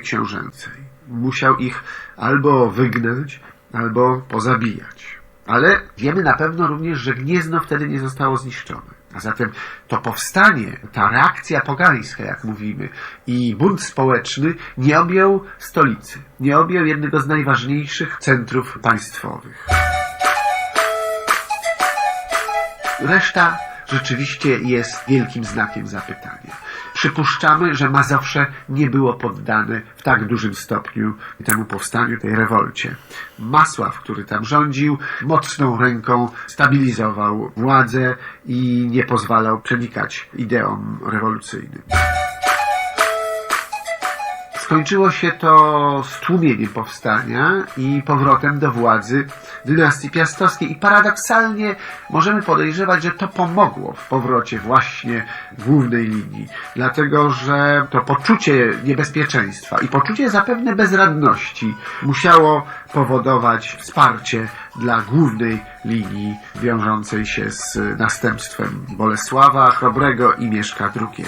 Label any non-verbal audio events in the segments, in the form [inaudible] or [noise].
książęcej. Musiał ich albo wygnać, albo pozabijać. Ale wiemy na pewno również, że Gniezno wtedy nie zostało zniszczone. A zatem to powstanie, ta reakcja pogańska, jak mówimy, i bunt społeczny nie objął stolicy, nie objął jednego z najważniejszych centrów państwowych. Reszta rzeczywiście jest wielkim znakiem zapytania. Przypuszczamy, że Mazowsze nie było poddane w tak dużym stopniu temu powstaniu, tej rewolcie. Masław, który tam rządził, mocną ręką stabilizował władzę i nie pozwalał przenikać ideom rewolucyjnym. Skończyło się to stłumieniem powstania i powrotem do władzy dynastii piastowskiej. I paradoksalnie możemy podejrzewać, że to pomogło w powrocie właśnie głównej linii. Dlatego, że to poczucie niebezpieczeństwa i poczucie zapewne bezradności musiało powodować wsparcie dla głównej linii wiążącej się z następstwem Bolesława Chrobrego i Mieszka II.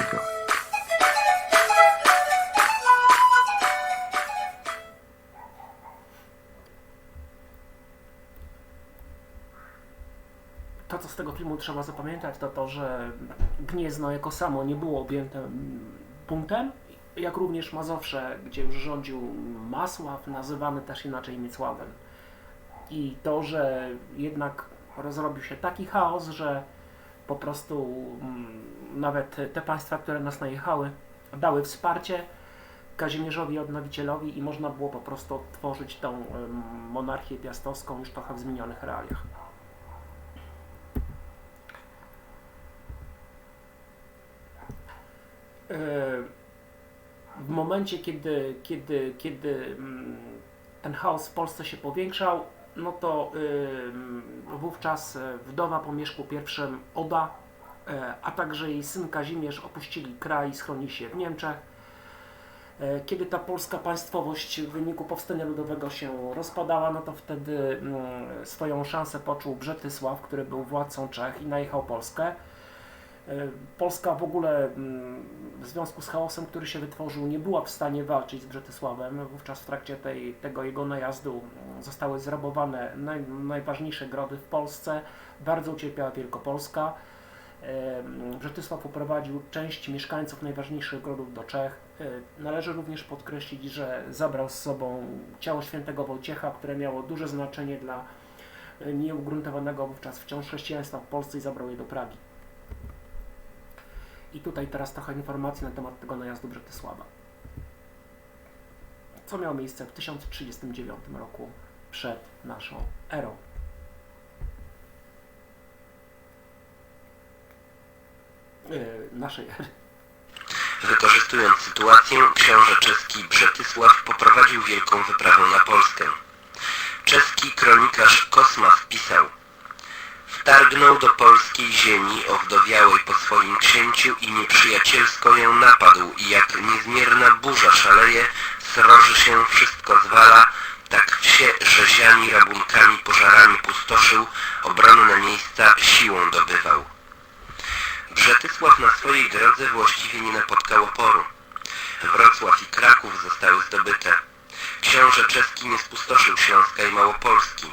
Co z tego filmu trzeba zapamiętać, to to, że Gniezno jako samo nie było objęte buntem, jak również Mazowsze, gdzie już rządził Masław, nazywany też inaczej Miecławem. I to, że jednak rozrobił się taki chaos, że po prostu mm, nawet te państwa, które nas najechały, dały wsparcie Kazimierzowi Odnowicielowi i można było po prostu odtworzyć tą em, monarchię piastowską już trochę w zmienionych realiach. W momencie, kiedy, kiedy, kiedy mm, ten chaos w Polsce się powiększał, no to wówczas e, wdowa po Mieszku I Oda, e, a także jej syn Kazimierz opuścili kraj i schronili się w Niemczech. E, Kiedy ta polska państwowość w wyniku powstania ludowego się rozpadała, no to wtedy mm, swoją szansę poczuł Brzetysław, który był władcą Czech i najechał Polskę. E, Polska w ogóle mm, w związku z chaosem, który się wytworzył, nie była w stanie walczyć z Brzetysławem. Wówczas w trakcie tej, tego jego najazdu mm, zostały zrabowane naj, najważniejsze grody w Polsce. Bardzo ucierpiała Wielkopolska. E, mm, Brzetysław uprowadził część mieszkańców najważniejszych grodów do Czech. E, Należy również podkreślić, że zabrał z sobą ciało świętego Wojciecha, które miało duże znaczenie dla nieugruntowanego wówczas wciąż chrześcijaństwa w Polsce i zabrał je do Pragi. I tutaj teraz trochę informacji na temat tego najazdu Brzetysława. Co miało miejsce w 1039 roku przed naszą erą. Yy, naszej ery. Wykorzystując sytuację, książę czeski Brzetysław poprowadził wielką wyprawę na Polskę. Czeski kronikarz Kosma wpisał Wtargnął do polskiej ziemi owdowiałej po swoim księciu i nieprzyjacielsko ją napadł i jak niezmierna burza szaleje, sroży się, wszystko zwala, tak wsie rzeziami, rabunkami, pożarami pustoszył, obronne miejsca siłą dobywał. Brzetysław na swojej drodze właściwie nie napotkał oporu. Wrocław i Kraków zostały zdobyte. Książę czeski nie spustoszył Śląska i Małopolski.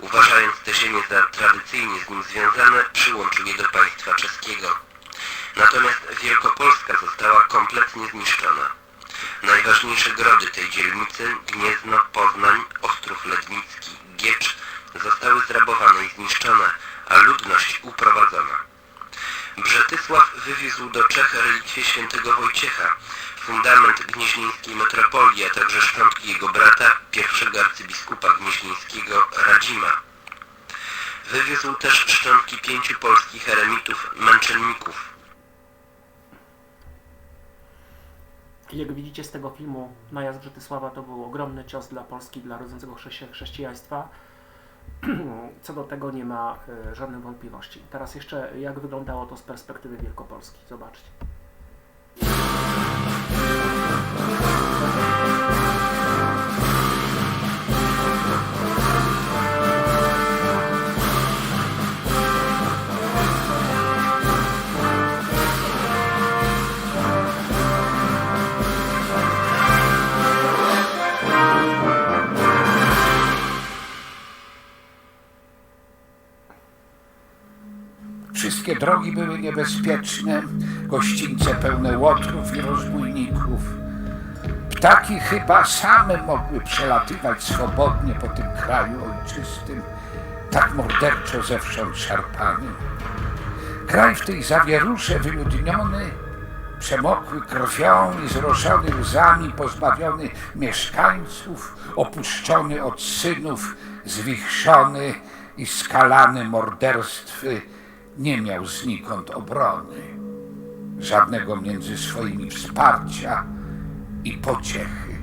Uważając te ziemie za tradycyjnie z nim związane, przyłączył je do państwa czeskiego. Natomiast Wielkopolska została kompletnie zniszczona. Najważniejsze grody tej dzielnicy, Gniezno, Poznań, Ostrów Lednicki, Giecz, zostały zrabowane i zniszczone, a ludność uprowadzona. Brzetysław wywiózł do Czech relikwie świętego Wojciecha, fundament gnieźnieńskiej metropolii, a także szczątki jego brata, pierwszego arcybiskupa Wywiózł też szczątki pięciu polskich eremitów, męczenników. Jak widzicie z tego filmu, najazd Brzetysława to był ogromny cios dla Polski, dla rodzącego chrześci- chrześcijaństwa. [clears throat] Co do tego nie ma y, żadnych wątpliwości. Teraz jeszcze jak wyglądało to z perspektywy Wielkopolski. Zobaczcie. Wszystkie drogi były niebezpieczne, gościńce pełne łotrów i rozbójników. Ptaki chyba same mogły przelatywać swobodnie po tym kraju ojczystym, tak morderczo zewsząd szarpany. Kraj w tej zawierusze wyludniony, przemokły krwią i zroszony łzami, pozbawiony mieszkańców, opuszczony od synów, zwichrzony i skalany morderstwy, nie miał znikąd obrony, żadnego między swoimi wsparcia i pociechy.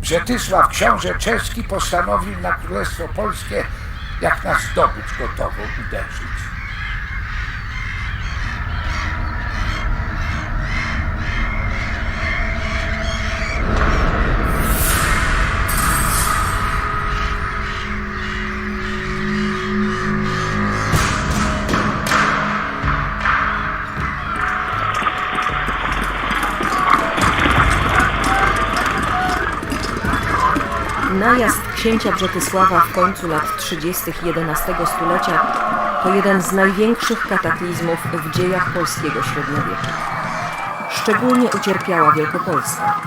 Brzetysław książę czeski postanowił na Królestwo Polskie jak na zdobycz gotową uderzyć. Najazd księcia Brzetysława w końcu lat 30. XI stulecia to jeden z największych kataklizmów w dziejach polskiego średniowiecza. Szczególnie ucierpiała Wielkopolska.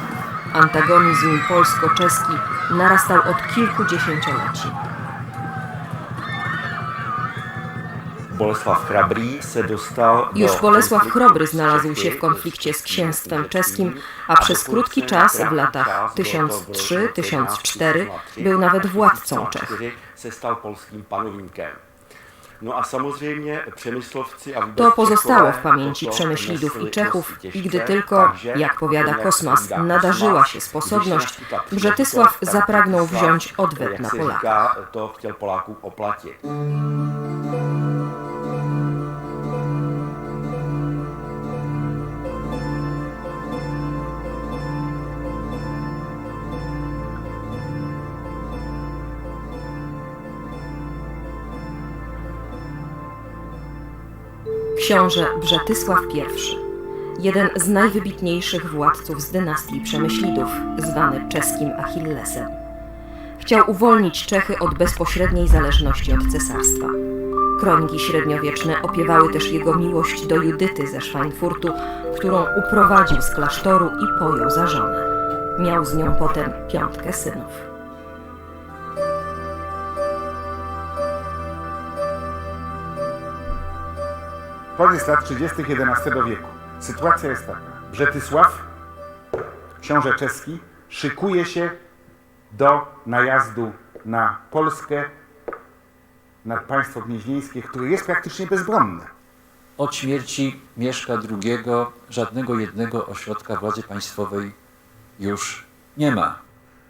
Antagonizm polsko-czeski narastał od kilku dziesięcioleci. Bolesław se dostal do Już Bolesław Chrobry znalazł się w konflikcie z księstwem czeskim, a przez krótki czas w krátky latach čas, bylo to v roce 1003-1004 1903, był nawet władcą Czech. 1004 se stal polským panovníkem. No a samozřejmě Přemyslovci a To pozostało w pamięci Przemyślidów i Czechów i gdy tylko, jak powiada Kosmas, nadarzyła się sposobność, Brzetysław tak zapragnął wziąć odwet na Polaka. To chtěl Polákům oplatit. Książę Brzetysław I, jeden z najwybitniejszych władców z dynastii Przemyślidów, zwany czeskim Achillesem. Chciał uwolnić Czechy od bezpośredniej zależności od cesarstwa. Kroniki średniowieczne opiewały też jego miłość do Judyty ze Schweinfurtu, którą uprowadził z klasztoru i pojął za żonę. Miał z nią potem piątkę synów. Koniec lat 30. XI wieku. Sytuacja jest taka. Brzetysław, książę czeski, szykuje się do najazdu na Polskę, na państwo gnieźnieńskie, które jest praktycznie bezbronne. Od śmierci Mieszka II żadnego jednego ośrodka władzy państwowej już nie ma.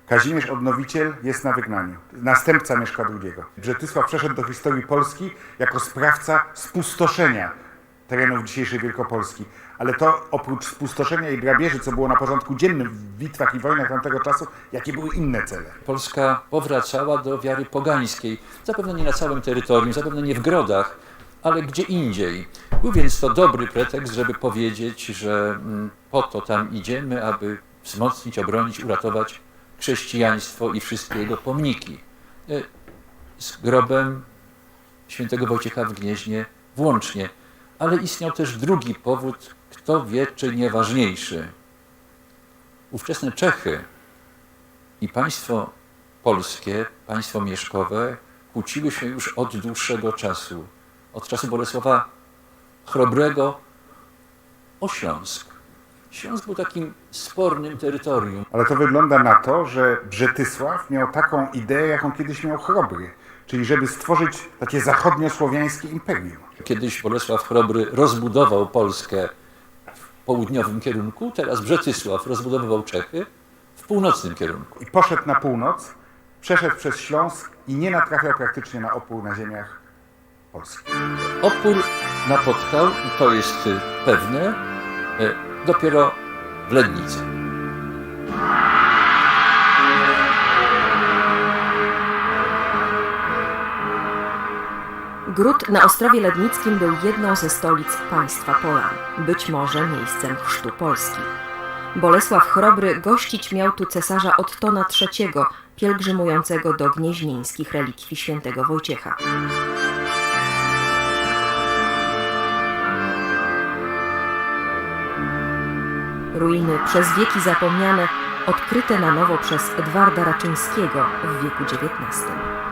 Kazimierz Odnowiciel jest na wygnaniu. Następca Mieszka II. Brzetysław przeszedł do historii Polski jako sprawca spustoszenia terenów dzisiejszej Wielkopolski. Ale to oprócz spustoszenia i grabieży, co było na porządku dziennym w bitwach i wojnach tamtego czasu, jakie były inne cele? Polska powracała do wiary pogańskiej. Zapewne nie na całym terytorium, zapewne nie w grodach, ale gdzie indziej. Był więc to dobry pretekst, żeby powiedzieć, że mm, po to tam idziemy, aby wzmocnić, obronić, uratować chrześcijaństwo i wszystkie jego pomniki. E, Z grobem świętego Wojciecha w Gnieźnie włącznie. Ale istniał też drugi powód, kto wie, czy nie ważniejszy. Ówczesne Czechy i państwo polskie, państwo mieszkowe kłóciły się już od dłuższego czasu. Od czasu Bolesława Chrobrego o Śląsk. Śląsk był takim spornym terytorium. Ale to wygląda na to, że Brzetysław miał taką ideę, jaką kiedyś miał Chrobry. Czyli żeby stworzyć takie zachodniosłowiańskie imperium. Kiedyś Bolesław Chrobry rozbudował Polskę w południowym kierunku, teraz Brzetysław rozbudowywał Czechy w północnym kierunku. I poszedł na północ, przeszedł przez Śląsk i nie natrafiał praktycznie na opór na ziemiach polskich. Opór napotkał, i to jest pewne, y, dopiero w Lednicy. Gród na Ostrowie Lednickim był jedną ze stolic państwa Polan, być może miejscem chrztu Polski. Bolesław Chrobry gościć miał tu cesarza Ottona III, pielgrzymującego do gnieźnieńskich relikwii świętego Wojciecha. Ruiny przez wieki zapomniane, odkryte na nowo przez Edwarda Raczyńskiego w wieku XIX.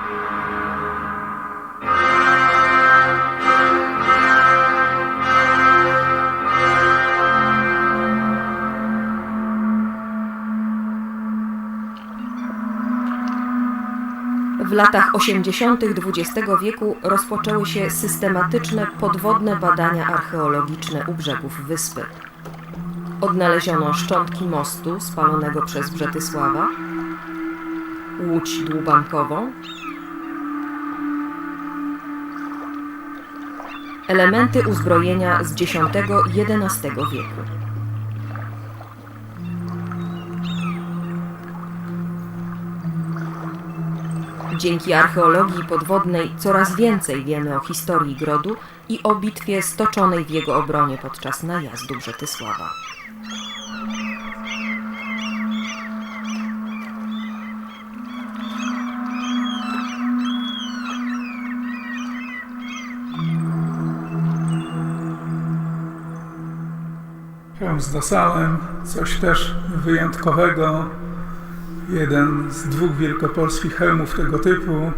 W latach 80. XX wieku rozpoczęły się systematyczne podwodne badania archeologiczne u brzegów wyspy. Odnaleziono szczątki mostu spalonego przez Brzetysława, łódź dłubankową, elementy uzbrojenia z X-XI wieku. Dzięki archeologii podwodnej coraz więcej wiemy o historii Grodu i o bitwie stoczonej w jego obronie podczas najazdu Brzetysława. Hełm z Dosalem, coś też wyjątkowego. Jeden z dwóch wielkopolskich hełmów tego typu,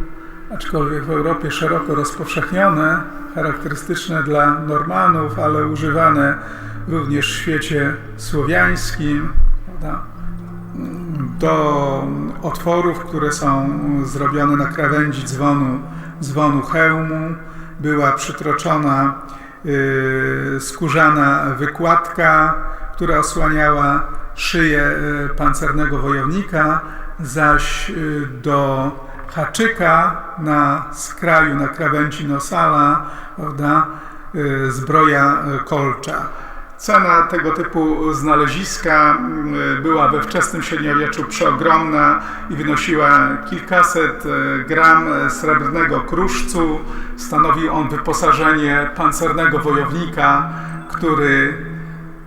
aczkolwiek w Europie szeroko rozpowszechnione, charakterystyczne dla Normanów, ale używane również w świecie słowiańskim. Prawda? Do otworów, które są zrobione na krawędzi dzwonu, dzwonu hełmu, była przytroczona y, skórzana wykładka, która osłaniała szyję y, pancernego wojownika, zaś y, do haczyka na skraju, na krawędzi nosala, prawda, y, zbroja kolcza. Cena tego typu znaleziska była we wczesnym średniowieczu przeogromna i wynosiła kilkaset gram srebrnego kruszcu. Stanowił on wyposażenie pancernego wojownika, który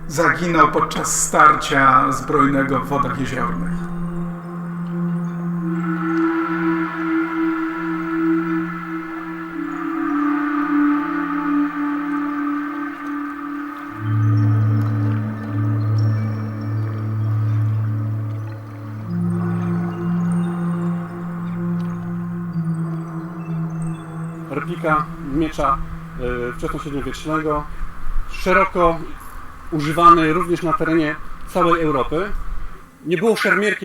zaginął podczas starcia zbrojnego w wodach jeziornych. replika miecza e, wczesnośredniowiecznego, szeroko używany również na terenie całej Europy. Nie było szermierkiem